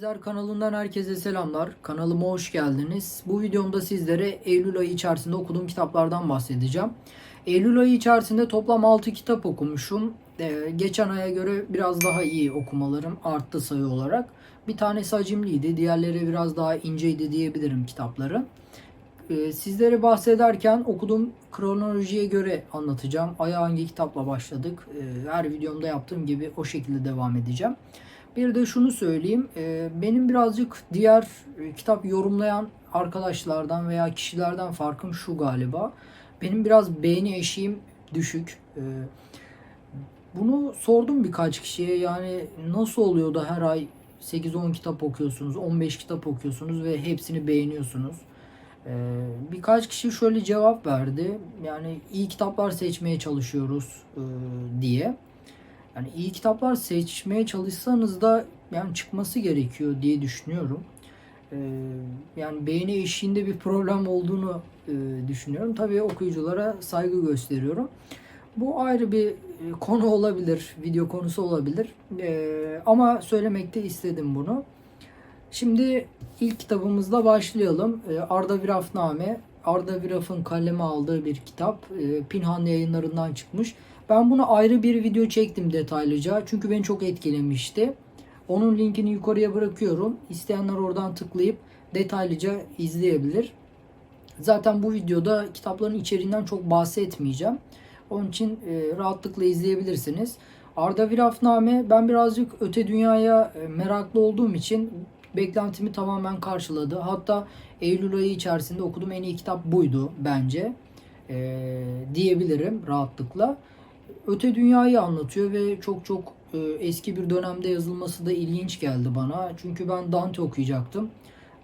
İkizler kanalından herkese selamlar. Kanalıma hoş geldiniz. Bu videomda sizlere Eylül ayı içerisinde okuduğum kitaplardan bahsedeceğim. Eylül ayı içerisinde toplam 6 kitap okumuşum. Ee, geçen aya göre biraz daha iyi okumalarım arttı sayı olarak. Bir tanesi hacimliydi, diğerleri biraz daha inceydi diyebilirim kitapları. Ee, sizlere bahsederken okuduğum kronolojiye göre anlatacağım. Aya hangi kitapla başladık? Ee, her videomda yaptığım gibi o şekilde devam edeceğim. Bir de şunu söyleyeyim. e, Benim birazcık diğer e, kitap yorumlayan arkadaşlardan veya kişilerden farkım şu galiba. Benim biraz beğeni eşiğim düşük. E, Bunu sordum birkaç kişiye. Yani nasıl oluyor da her ay 8-10 kitap okuyorsunuz, 15 kitap okuyorsunuz ve hepsini beğeniyorsunuz? Birkaç kişi şöyle cevap verdi. Yani iyi kitaplar seçmeye çalışıyoruz e, diye. Yani iyi kitaplar seçmeye çalışsanız da yani çıkması gerekiyor diye düşünüyorum. Ee, yani beğeni eşiğinde bir problem olduğunu e, düşünüyorum. Tabii okuyuculara saygı gösteriyorum. Bu ayrı bir e, konu olabilir, video konusu olabilir. Ee, ama söylemekte istedim bunu. Şimdi ilk kitabımızla başlayalım. Ee, Arda Virafname. Arda Viraf'ın kaleme aldığı bir kitap. Ee, Pinhan yayınlarından çıkmış. Ben bunu ayrı bir video çektim detaylıca. Çünkü beni çok etkilemişti. Onun linkini yukarıya bırakıyorum. İsteyenler oradan tıklayıp detaylıca izleyebilir. Zaten bu videoda kitapların içeriğinden çok bahsetmeyeceğim. Onun için e, rahatlıkla izleyebilirsiniz. Arda Virafname ben birazcık öte dünyaya e, meraklı olduğum için beklentimi tamamen karşıladı. Hatta Eylül ayı içerisinde okuduğum en iyi kitap buydu bence. E, diyebilirim rahatlıkla. Öte dünyayı anlatıyor ve çok çok e, eski bir dönemde yazılması da ilginç geldi bana. Çünkü ben Dante okuyacaktım.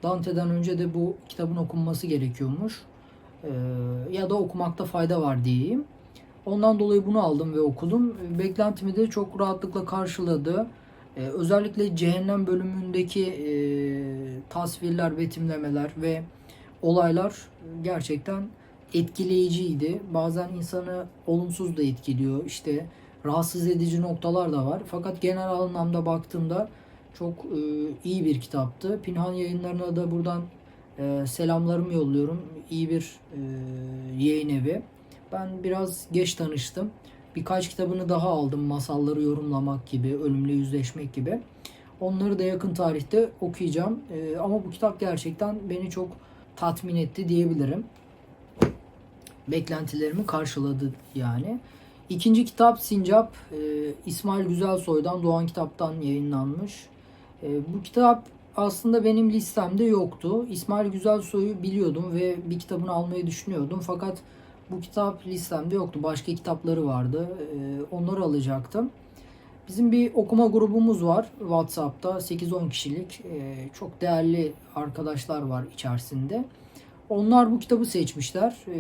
Dante'den önce de bu kitabın okunması gerekiyormuş. E, ya da okumakta fayda var diyeyim. Ondan dolayı bunu aldım ve okudum. Beklentimi de çok rahatlıkla karşıladı. E, özellikle cehennem bölümündeki e, tasvirler, betimlemeler ve olaylar gerçekten etkileyiciydi. Bazen insanı olumsuz da etkiliyor. İşte rahatsız edici noktalar da var. Fakat genel anlamda baktığımda çok e, iyi bir kitaptı. Pinhan yayınlarına da buradan e, selamlarımı yolluyorum. İyi bir e, yayın evi. Ben biraz geç tanıştım. Birkaç kitabını daha aldım. Masalları yorumlamak gibi, ölümle yüzleşmek gibi. Onları da yakın tarihte okuyacağım. E, ama bu kitap gerçekten beni çok tatmin etti diyebilirim beklentilerimi karşıladı yani. İkinci kitap Sincap e, İsmail Güzelsoy'dan Doğan Kitap'tan yayınlanmış. E, bu kitap aslında benim listemde yoktu. İsmail Güzelsoy'u biliyordum ve bir kitabını almayı düşünüyordum. Fakat bu kitap listemde yoktu. Başka kitapları vardı. E, onları alacaktım. Bizim bir okuma grubumuz var WhatsApp'ta 8-10 kişilik. E, çok değerli arkadaşlar var içerisinde. Onlar bu kitabı seçmişler. Ee,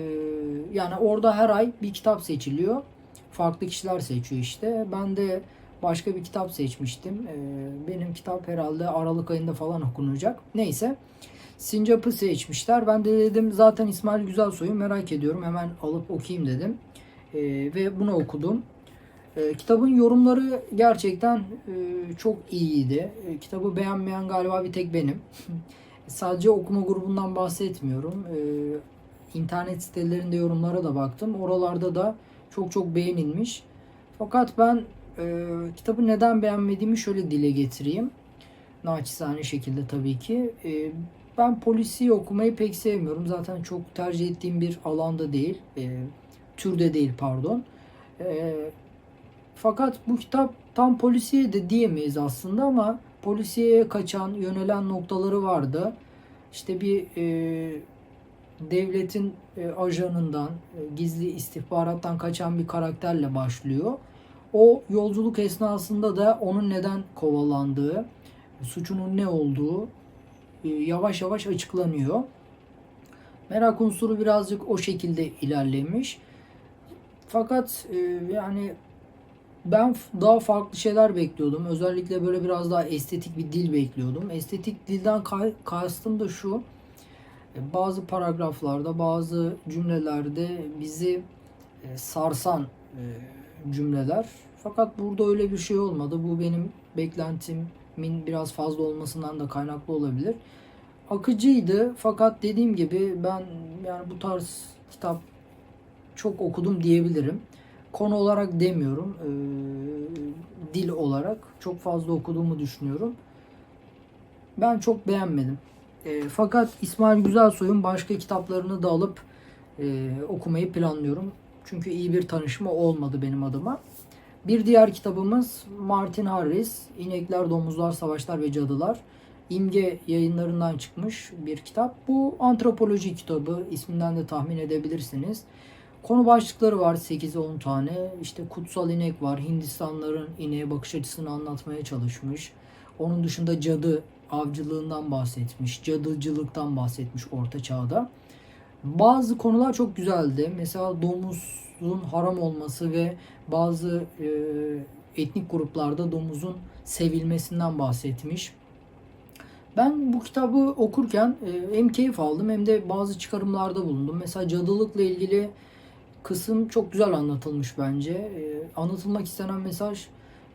yani orada her ay bir kitap seçiliyor. Farklı kişiler seçiyor işte. Ben de başka bir kitap seçmiştim. Ee, benim kitap herhalde Aralık ayında falan okunacak. Neyse. Sincap'ı seçmişler. Ben de dedim zaten İsmail Güzelsoy'u merak ediyorum. Hemen alıp okuyayım dedim. Ee, ve bunu okudum. Ee, kitabın yorumları gerçekten e, çok iyiydi. Ee, kitabı beğenmeyen galiba bir tek benim. Sadece okuma grubundan bahsetmiyorum. Ee, internet sitelerinde yorumlara da baktım. Oralarda da çok çok beğenilmiş. Fakat ben e, kitabı neden beğenmediğimi şöyle dile getireyim. Naçizane şekilde tabii ki. E, ben polisi okumayı pek sevmiyorum. Zaten çok tercih ettiğim bir alanda değil. E, türde değil pardon. E, fakat bu kitap tam polisiye de diyemeyiz aslında ama polisiye kaçan, yönelen noktaları vardı. İşte bir e, devletin e, ajanından, e, gizli istihbarattan kaçan bir karakterle başlıyor. O yolculuk esnasında da onun neden kovalandığı, suçunun ne olduğu e, yavaş yavaş açıklanıyor. Merak unsuru birazcık o şekilde ilerlemiş. Fakat e, yani ben daha farklı şeyler bekliyordum. Özellikle böyle biraz daha estetik bir dil bekliyordum. Estetik dilden kastım da şu. E, bazı paragraflarda, bazı cümlelerde bizi e, sarsan e, cümleler. Fakat burada öyle bir şey olmadı. Bu benim beklentim ritmin biraz fazla olmasından da kaynaklı olabilir. Akıcıydı fakat dediğim gibi ben yani bu tarz kitap çok okudum diyebilirim. Konu olarak demiyorum. Ee, dil olarak çok fazla okuduğumu düşünüyorum. Ben çok beğenmedim. Ee, fakat İsmail Güzelsoy'un başka kitaplarını da alıp e, okumayı planlıyorum. Çünkü iyi bir tanışma olmadı benim adıma. Bir diğer kitabımız Martin Harris, İnekler, Domuzlar, Savaşlar ve Cadılar. İmge yayınlarından çıkmış bir kitap. Bu antropoloji kitabı. isminden de tahmin edebilirsiniz. Konu başlıkları var 8-10 tane. İşte kutsal inek var. Hindistanların ineğe bakış açısını anlatmaya çalışmış. Onun dışında cadı avcılığından bahsetmiş. Cadıcılıktan bahsetmiş orta çağda. Bazı konular çok güzeldi. Mesela domuzun haram olması ve bazı e, etnik gruplarda domuzun sevilmesinden bahsetmiş. Ben bu kitabı okurken e, hem keyif aldım hem de bazı çıkarımlarda bulundum. Mesela cadılıkla ilgili kısım çok güzel anlatılmış bence. E, anlatılmak istenen mesaj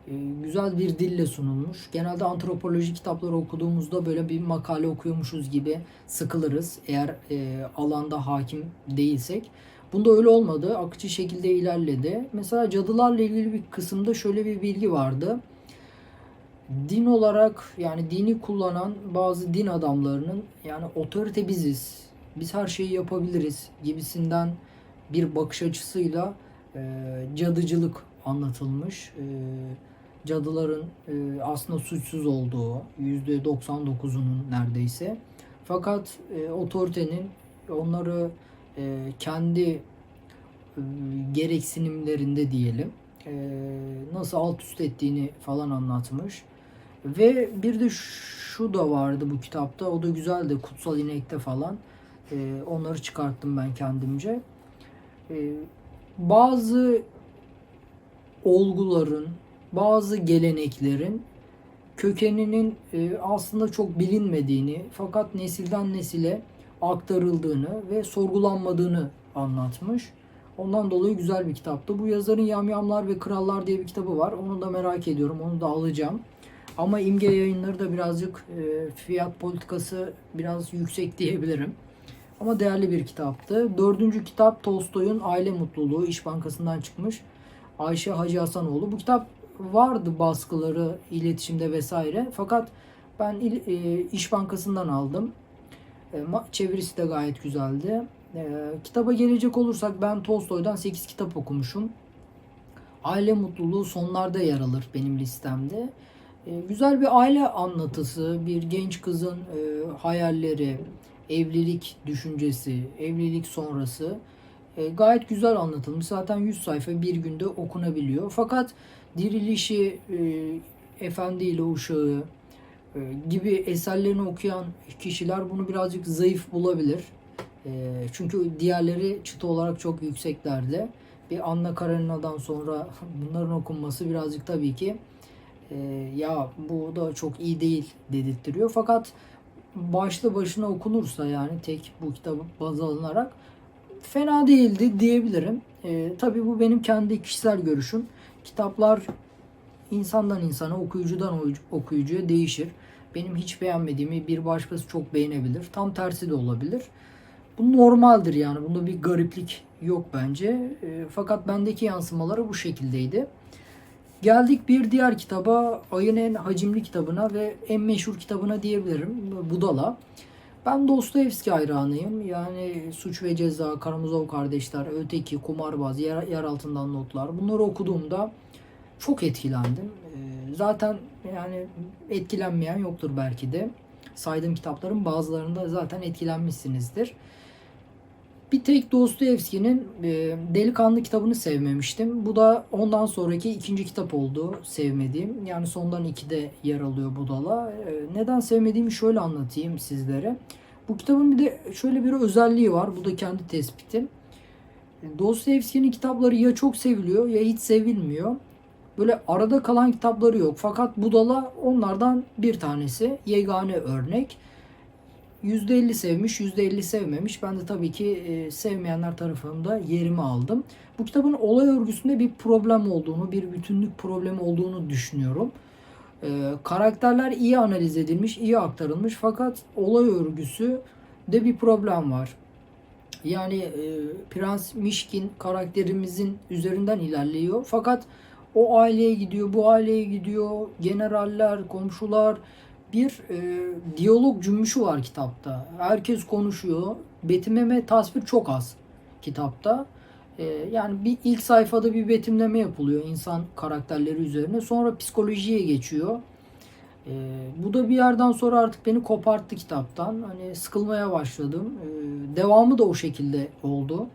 e, güzel bir dille sunulmuş. Genelde antropoloji kitapları okuduğumuzda böyle bir makale okuyormuşuz gibi sıkılırız eğer e, alanda hakim değilsek. Bunda öyle olmadı. Akıcı şekilde ilerledi. Mesela cadılarla ilgili bir kısımda şöyle bir bilgi vardı. Din olarak yani dini kullanan bazı din adamlarının yani otorite biziz. Biz her şeyi yapabiliriz gibisinden bir bakış açısıyla e, cadıcılık anlatılmış. E, cadıların e, aslında suçsuz olduğu %99'unun neredeyse. Fakat e, otoritenin onları e, kendi e, gereksinimlerinde diyelim e, nasıl alt üst ettiğini falan anlatmış. Ve bir de şu da vardı bu kitapta. O da güzeldi. Kutsal İnek'te falan. E, onları çıkarttım ben kendimce. E, bazı olguların, bazı geleneklerin kökeninin e, aslında çok bilinmediğini fakat nesilden nesile aktarıldığını ve sorgulanmadığını anlatmış. Ondan dolayı güzel bir kitaptı. Bu yazarın Yamyamlar ve Krallar diye bir kitabı var. Onu da merak ediyorum. Onu da alacağım. Ama imge yayınları da birazcık e, fiyat politikası biraz yüksek diyebilirim. Ama değerli bir kitaptı. Dördüncü kitap Tolstoy'un Aile Mutluluğu İş Bankası'ndan çıkmış. Ayşe Hacı Hasanoğlu. Bu kitap vardı baskıları iletişimde vesaire. Fakat ben e, İş Bankası'ndan aldım. E, çevirisi de gayet güzeldi. E, kitaba gelecek olursak ben Tolstoy'dan 8 kitap okumuşum. Aile mutluluğu sonlarda yer alır benim listemde. Güzel bir aile anlatısı, bir genç kızın hayalleri, evlilik düşüncesi, evlilik sonrası gayet güzel anlatılmış. Zaten 100 sayfa bir günde okunabiliyor. Fakat dirilişi, efendi ile uşağı, e, gibi eserlerini okuyan kişiler bunu birazcık zayıf bulabilir. E, çünkü diğerleri çıta olarak çok yükseklerde. Bir Anna Karenina'dan sonra bunların okunması birazcık tabii ki e, ya bu da çok iyi değil dedirttiriyor. Fakat başlı başına okunursa yani tek bu kitabı baz alınarak fena değildi diyebilirim. E, tabii bu benim kendi kişisel görüşüm. Kitaplar insandan insana, okuyucudan okuyucuya değişir. Benim hiç beğenmediğimi bir başkası çok beğenebilir. Tam tersi de olabilir. Bu normaldir yani. Bunda bir gariplik yok bence. E, fakat bendeki yansımaları bu şekildeydi. Geldik bir diğer kitaba, ayın en hacimli kitabına ve en meşhur kitabına diyebilirim. Budala. Ben Dostoyevski hayranıyım. Yani Suç ve Ceza, Karamazov Kardeşler, Öteki, Kumarbaz, Yer, yer Altından Notlar. Bunları okuduğumda çok etkilendim. Ee, zaten yani etkilenmeyen yoktur belki de. Saydığım kitapların bazılarında zaten etkilenmişsinizdir. Bir tek Dostoyevski'nin e, Delikanlı kitabını sevmemiştim. Bu da ondan sonraki ikinci kitap oldu sevmediğim. Yani sondan iki de yer alıyor Budala. E, neden sevmediğimi şöyle anlatayım sizlere. Bu kitabın bir de şöyle bir özelliği var. Bu da kendi tespitim. Dostoyevski'nin kitapları ya çok seviliyor ya hiç sevilmiyor. Böyle arada kalan kitapları yok. Fakat Budala onlardan bir tanesi. Yegane örnek. %50 sevmiş, %50 sevmemiş. Ben de tabii ki e, sevmeyenler tarafında yerimi aldım. Bu kitabın olay örgüsünde bir problem olduğunu, bir bütünlük problemi olduğunu düşünüyorum. Ee, karakterler iyi analiz edilmiş, iyi aktarılmış fakat olay örgüsü de bir problem var. Yani e, Prens Mişkin karakterimizin üzerinden ilerliyor. Fakat o aileye gidiyor, bu aileye gidiyor. Generaller, komşular bir e, diyalog cümbüşü var kitapta. Herkes konuşuyor. Betimleme tasvir çok az kitapta. E, yani bir ilk sayfada bir betimleme yapılıyor insan karakterleri üzerine. Sonra psikolojiye geçiyor. E, bu da bir yerden sonra artık beni koparttı kitaptan. Hani sıkılmaya başladım. E, devamı da o şekilde oldu.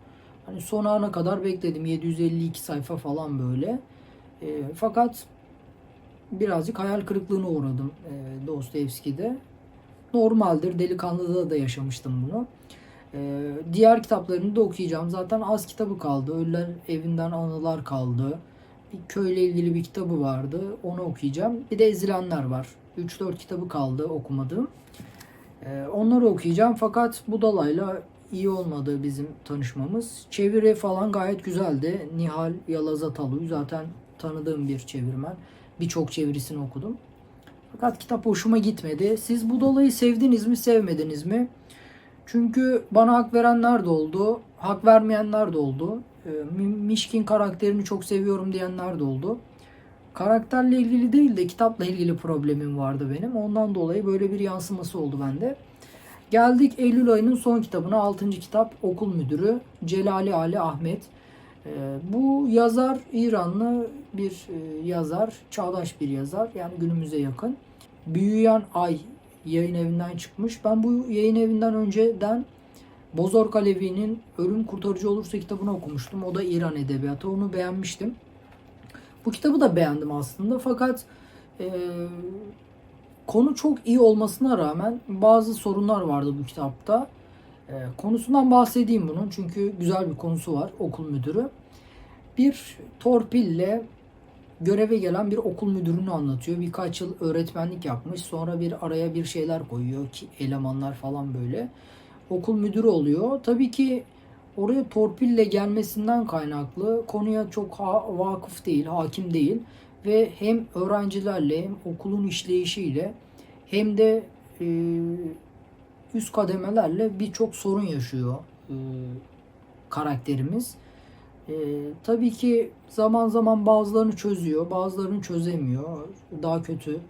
Hani son ana kadar bekledim. 752 sayfa falan böyle. E, fakat birazcık hayal kırıklığına uğradım e, Dostoyevski'de. Normaldir. Delikanlı'da da yaşamıştım bunu. E, diğer kitaplarını da okuyacağım. Zaten az kitabı kaldı. Ölüler Evinden Anılar kaldı. Bir köyle ilgili bir kitabı vardı. Onu okuyacağım. Bir de Ezilenler var. 3-4 kitabı kaldı okumadığım. E, onları okuyacağım. Fakat Budala'yla iyi olmadı bizim tanışmamız. Çeviri falan gayet güzeldi. Nihal Yalazatalu zaten tanıdığım bir çevirmen. Birçok çevirisini okudum. Fakat kitap hoşuma gitmedi. Siz Budala'yı sevdiniz mi, sevmediniz mi? Çünkü bana hak verenler de oldu, hak vermeyenler de oldu. Ee, Mi- Mişkin karakterini çok seviyorum diyenler de oldu. Karakterle ilgili değil de kitapla ilgili problemim vardı benim. Ondan dolayı böyle bir yansıması oldu bende. Geldik Eylül ayının son kitabına. 6. kitap Okul Müdürü Celali Ali Ahmet. Ee, bu yazar İranlı bir e, yazar, çağdaş bir yazar. Yani günümüze yakın. Büyüyen Ay yayın evinden çıkmış. Ben bu yayın evinden önceden Bozorg Alevi'nin Ölüm Kurtarıcı Olursa kitabını okumuştum. O da İran edebiyatı. Onu beğenmiştim. Bu kitabı da beğendim aslında fakat e, konu çok iyi olmasına rağmen bazı sorunlar vardı bu kitapta. E, konusundan bahsedeyim bunun çünkü güzel bir konusu var okul müdürü. Bir torpille göreve gelen bir okul müdürünü anlatıyor. Birkaç yıl öğretmenlik yapmış. Sonra bir araya bir şeyler koyuyor ki elemanlar falan böyle. Okul müdürü oluyor. Tabii ki oraya torpille gelmesinden kaynaklı konuya çok ha- vakıf değil, hakim değil ve hem öğrencilerle hem okulun işleyişiyle hem de e, üst kademelerle birçok sorun yaşıyor e, karakterimiz. E, tabii ki zaman zaman bazılarını çözüyor, bazılarını çözemiyor. Daha kötü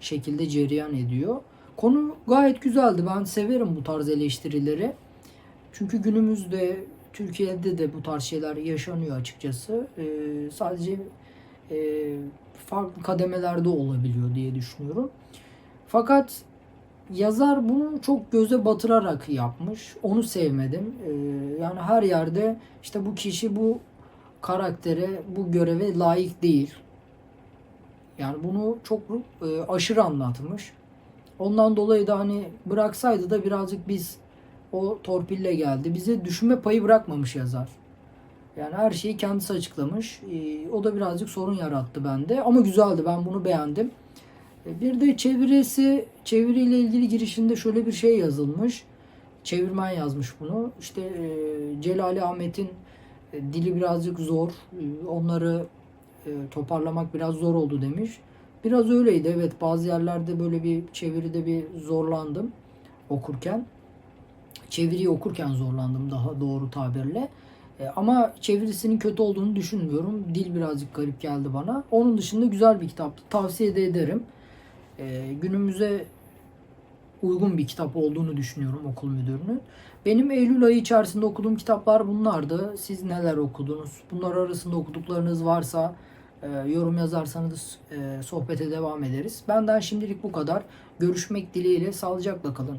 şekilde cereyan ediyor. Konu gayet güzeldi. Ben severim bu tarz eleştirileri. Çünkü günümüzde Türkiye'de de bu tarz şeyler yaşanıyor açıkçası. Ee, sadece e, farklı kademelerde olabiliyor diye düşünüyorum. Fakat yazar bunu çok göze batırarak yapmış. Onu sevmedim. Ee, yani her yerde işte bu kişi bu karaktere, bu göreve layık değil. Yani bunu çok e, aşırı anlatmış. Ondan dolayı da hani bıraksaydı da birazcık biz o torpille geldi. Bize düşünme payı bırakmamış yazar. Yani her şeyi kendisi açıklamış. Ee, o da birazcık sorun yarattı bende. Ama güzeldi. Ben bunu beğendim. Ee, Bir de çevirisi, çeviriyle ilgili girişinde şöyle bir şey yazılmış. Çevirmen yazmış bunu. İşte e, Celali Ahmet'in e, dili birazcık zor. E, Onları e, toparlamak biraz zor oldu demiş. Biraz öyleydi evet. Bazı yerlerde böyle bir çeviride bir zorlandım okurken. Çeviriyi okurken zorlandım daha doğru tabirle. E, ama çevirisinin kötü olduğunu düşünmüyorum. Dil birazcık garip geldi bana. Onun dışında güzel bir kitaptı. Tavsiye de ederim. E, günümüze uygun bir kitap olduğunu düşünüyorum okul müdürünün. Benim Eylül ayı içerisinde okuduğum kitaplar bunlardı. Siz neler okudunuz? Bunlar arasında okuduklarınız varsa e, yorum yazarsanız e, sohbete devam ederiz. Benden şimdilik bu kadar. Görüşmek dileğiyle sağlıcakla kalın.